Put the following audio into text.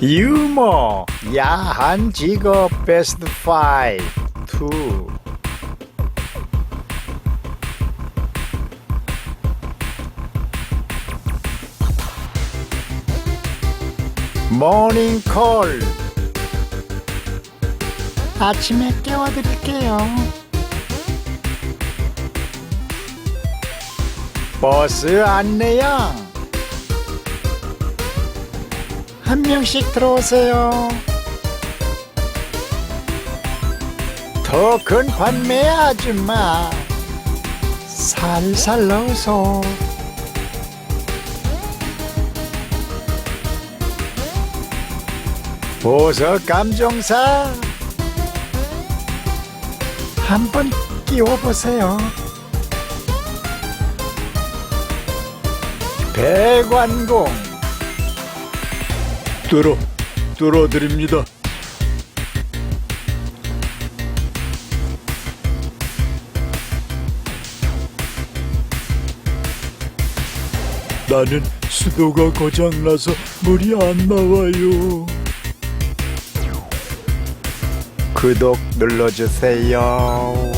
유머. 야한 직업 베스트 5 2 모닝콜 아침에 깨워드릴게요. 버스 안내양 한 명씩 들어오세요. 더 큰 판매 아줌마 살살 넣어서 보석 감정사 한번 끼워보세요. 배관공 뚫어 뚫어드립니다. 나는 수도가 고장나서 물이 안 나와요. 구독 눌러주세요.